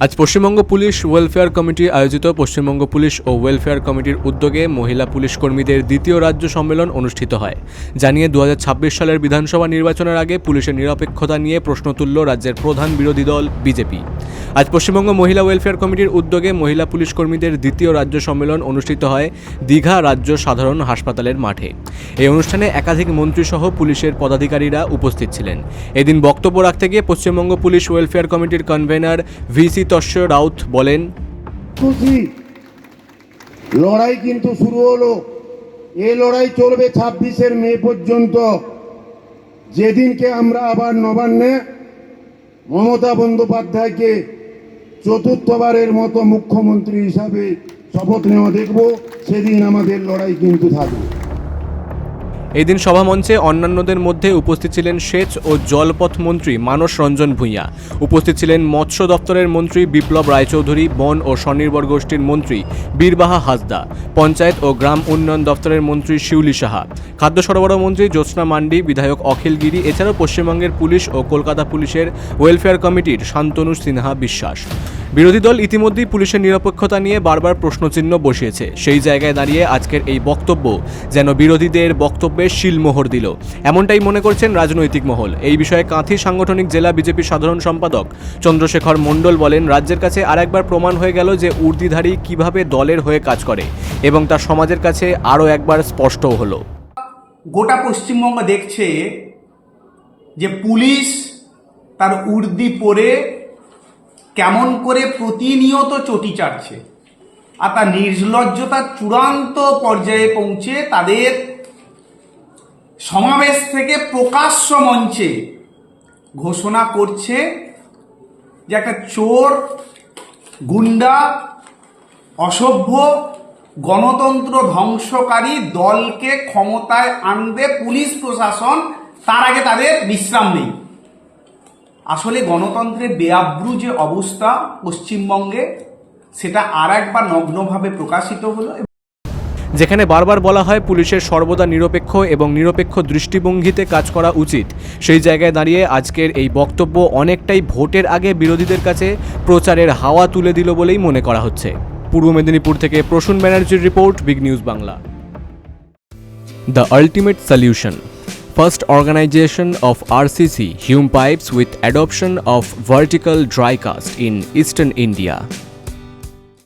আজ Paschimbanga police welfare committee আয়োজিত Paschimbanga police ও welfare কমিটির উদ্যোগে মহিলা পুলিশ কর্মীদের দ্বিতীয় রাজ্য সম্মেলন অনুষ্ঠিত হয়। জানিয়ে দু হাজার ছাব্বিশ সালের বিধানসভা নির্বাচনের আগে পুলিশের নিরপেক্ষতা নিয়ে প্রশ্ন তুলল রাজ্যের প্রধান বিরোধী দল, বিজেপি। আজ পশ্চিমবঙ্গ মহিলা ওয়েলফেয়ার কমিটির উদ্যোগে মহিলা পুলিশ কর্মীদের দ্বিতীয় রাজ্য সম্মেলন অনুষ্ঠিত হয় দীঘা রাজ্য সাধারণ হাসপাতালের মাঠে। এই অনুষ্ঠানে একাধিক মন্ত্রীসহ পুলিশের পদাধিকারীরা উপস্থিত ছিলেন। এদিন বক্তব্য রাখতে গিয়ে পশ্চিমবঙ্গ পুলিশ ওয়েলফেয়ার কমিটির কনভেনার ভিসি তস্য রাউত বলেন, খুশি। লড়াই কিন্তু শুরু হলো। এই লড়াই চলবে ছাব্বিশের মে পর্যন্ত। যেদিনকে আমরা আবার নবান্নে মমতা বন্দ্যোপাধ্যায়কে চতুর্থবারের মতো মুখ্যমন্ত্রী হিসাবে শপথ নেওয়া দেখব, সেদিন আমাদের লড়াই কিন্তু থাকবে। এদিন সভামঞ্চে অন্যান্যদের মধ্যে উপস্থিত ছিলেন সেচ ও জলপথ মন্ত্রী মানস রঞ্জন ভূঁইয়া। উপস্থিত ছিলেন মৎস্য দপ্তরের মন্ত্রী বিপ্লব রায়চৌধুরী, বন ও স্বনির্ভর গোষ্ঠীর মন্ত্রী বীরবাহা হাসদা, পঞ্চায়েত ও গ্রাম উন্নয়ন দপ্তরের মন্ত্রী শিউলি সাহা, খাদ্য সরবরাহ মন্ত্রী জ্যোৎস্না মান্ডি, বিধায়ক অখিল গিরি, এছাড়াও পশ্চিমবঙ্গের পুলিশ ও কলকাতা পুলিশের ওয়েলফেয়ার কমিটির শান্তনু সিনহা বিশ্বাস। বিরোধী দল ইতিমধ্যেই পুলিশের নিরপেক্ষতা নিয়ে বারবার প্রশ্নচিহ্ন বসিয়েছে। সেই জায়গায় দাঁড়িয়ে আজকের এই বক্তব্য যেন বিরোধীদের বক্তব্যে শিলমোহর দিল। এমনটাই মনে করছেন রাজনৈতিক মহল। এই বিষয়ে কাঁথি সাংগঠনিক জেলা বিজেপি সাধারণ সম্পাদক চন্দ্রশেখর মণ্ডল বলেন, রাজ্যের কাছে আরেকবার প্রমাণ হয়ে গেল যে উর্দিধারী কীভাবে দলের হয়ে কাজ করে এবং তা সমাজের কাছে আরও একবার স্পষ্ট হলো। গোটা পশ্চিমবঙ্গ দেখছে যে পুলিশ তার উর্দি পরে কেমন করে প্রতিনিয়ত চটি চাটছে। আর তার নির্লজ্জতার চূড়ান্ত পর্যায়ে পৌঁছে তাদের সমাবেশ থেকে প্রকাশ্য মঞ্চে ঘোষণা করছে যে একটা চোর, গুন্ডা, অসভ্য, গণতন্ত্র ধ্বংসকারী দলকে ক্ষমতায় আনবে পুলিশ প্রশাসন, তার আগে তাদের বিশ্রাম নেই। আসলে গণতন্ত্রের বেআব্রু যে অবস্থা পশ্চিমবঙ্গে, সেটা আর একবার নগ্নভাবে প্রকাশিত হলো যেখানে বারবার বলা হয় পুলিশের সর্বদা নিরপেক্ষ এবং নিরপেক্ষ দৃষ্টিভঙ্গিতে কাজ করা উচিত। সেই জায়গায় দাঁড়িয়ে আজকের এই বক্তব্য অনেকটাই ভোটের আগে বিরোধীদের কাছে প্রচারের হাওয়া তুলে দিল বলেই মনে করা হচ্ছে। পূর্ব মেদিনীপুর থেকে প্রসূন ব্যানার্জির report, big news Bangla. The ultimate solution. First organization of RCC Hume Pipes with adoption of vertical dry cast in eastern India.